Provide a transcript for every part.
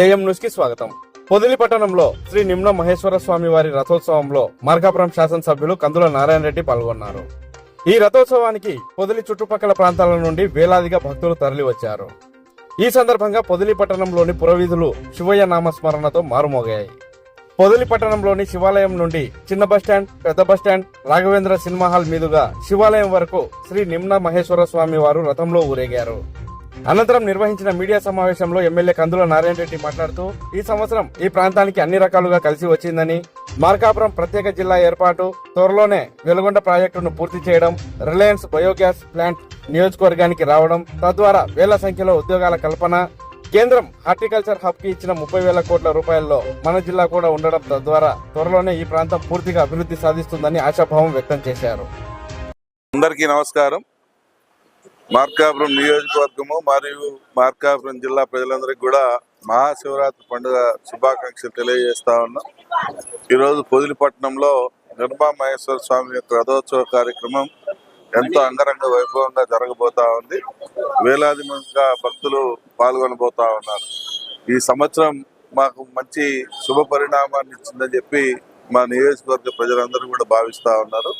AM న్యూస్కి స్వాగతం. పొదిలి పట్టణంలో శ్రీ నిమ్న మహేశ్వర స్వామి వారి రథోత్సవంలో మార్కాపురం శాసనసభ్యులు కందుల నారాయణ రెడ్డి పాల్గొన్నారు. ఈ రథోత్సవానికి పొదిలి చుట్టుపక్కల ప్రాంతాల నుండి వేలాదిగా భక్తులు తరలివచ్చారు. ఈ సందర్భంగా పొదిలి పట్టణంలోని పురవీధులు శివయ్య నామస్మరణతో మారుమోగాయి. పొదిలి పట్టణంలోని శివాలయం నుండి చిన్న బస్టాండ్ పెద్ద బస్టాండ్ రాఘవేంద్ర సినిమా హాల్ మీదుగా శివాలయం వరకు శ్రీ నిమ్న మహేశ్వర స్వామి వారు రథంలో ఊరేగారు. అనంతరం నిర్వహించిన మీడియా సమావేశంలో ఎమ్మెల్యే కందుల నారాయణ రెడ్డి మాట్లాడుతూ ఈ సంవత్సరం ఈ ప్రాంతానికి అన్ని రకాలుగా కలిసి వచ్చిందని మార్కాపురం ప్రత్యేక జిల్లా ఏర్పాటు త్వరలోనే వెలుగొండ ప్రాజెక్టును పూర్తి చేయడం రిలయన్స్ బయోగ్యాస్ ప్లాంట్ నియోజకవర్గానికి రావడం తద్వారా వేల సంఖ్యలో ఉద్యోగాల కల్పన కేంద్రం హార్టికల్చర్ హబ్కి ఇచ్చిన ముప్పై వేల కోట్ల రూపాయల్లో మన జిల్లా కూడా ఉండడం తద్వారా త్వరలోనే ఈ ప్రాంతం పూర్తిగా అభివృద్ధి సాధిస్తుందని ఆశాభావం వ్యక్తం చేశారు. అందరికీ నమస్కారం. మార్కాపురం నియోజకవర్గము మరియు మార్కాపురం జిల్లా ప్రజలందరికీ కూడా మహాశివరాత్రి పండుగ శుభాకాంక్షలు తెలియజేస్తా ఉన్నాం. ఈరోజు పొదిలిపట్నంలో నిర్మా మహేశ్వర స్వామి యొక్క రథోత్సవ కార్యక్రమం ఎంతో అంగరంగ వైభవంగా జరగబోతా ఉంది. వేలాది మందిగా భక్తులు పాల్గొనబోతా ఉన్నారు. ఈ సంవత్సరం మాకు మంచి శుభ పరిణామాన్ని ఇచ్చిందని చెప్పి మా నియోజకవర్గ ప్రజలందరూ కూడా భావిస్తా ఉన్నారు.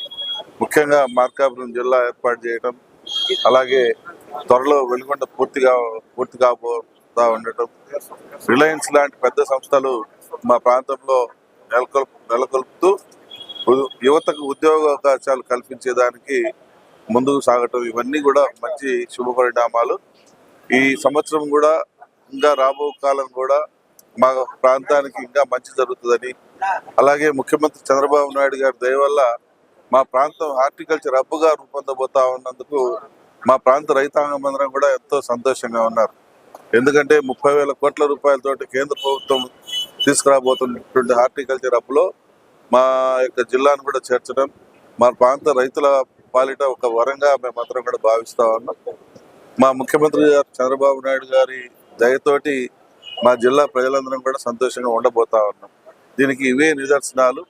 ముఖ్యంగా మార్కాపురం జిల్లా ఏర్పాటు చేయడం అలాగే త్వరలో వెలుగొండ పూర్తిగా పూర్తి కాబోతా ఉండటం. రిలయన్స్ లాంటి పెద్ద సంస్థలు మా ప్రాంతంలో నెలకొల్పు నెలకొల్పుతూ యువతకు ఉద్యోగ అవకాశాలు కల్పించేదానికి ముందుకు సాగటం. ఇవన్నీ కూడా మంచి శుభ పరిణామాలు. ఈ సంవత్సరం కూడా ఇంకా రాబో కాలం కూడా మా ప్రాంతానికి ఇంకా మంచి జరుగుతుందని. అలాగే ముఖ్యమంత్రి చంద్రబాబు నాయుడు గారి దయ వల్ల మా ప్రాంతం హార్టికల్చర్ హబ్గా రూపొందబోతా ఉన్నందుకు మా ప్రాంత రైతాంగం అందరం కూడా ఎంతో సంతోషంగా ఉన్నారు. ఎందుకంటే ముప్పై వేల కోట్ల రూపాయలతోటి కేంద్ర ప్రభుత్వం తీసుకురాబోతున్నటువంటి హార్టికల్చర్ హబ్లో మా యొక్క జిల్లాను కూడా చేర్చడం మా ప్రాంత రైతుల పాలిట ఒక వరంగా మేమందరం కూడా భావిస్తూ ఉన్నాం. మా ముఖ్యమంత్రి గారు చంద్రబాబు నాయుడు గారి దయతోటి మా జిల్లా ప్రజలందరం కూడా సంతోషంగా ఉండబోతా ఉన్నాం. దీనికి ఇవే నిదర్శనాలు.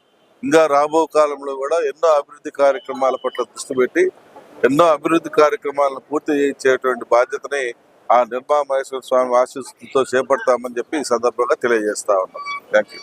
ఇంకా రాబో కాలంలో కూడా ఎన్నో అభివృద్ధి కార్యక్రమాల పట్ల దృష్టి పెట్టి ఎన్నో అభివృద్ధి కార్యక్రమాలను పూర్తి చేసేటువంటి బాధ్యతని ఆ నిర్మా మహేశ్వర స్వామి ఆశీస్సులతో చేపడతామని చెప్పి ఈ సందర్భంగా తెలియజేస్తా ఉన్నాం. Thank you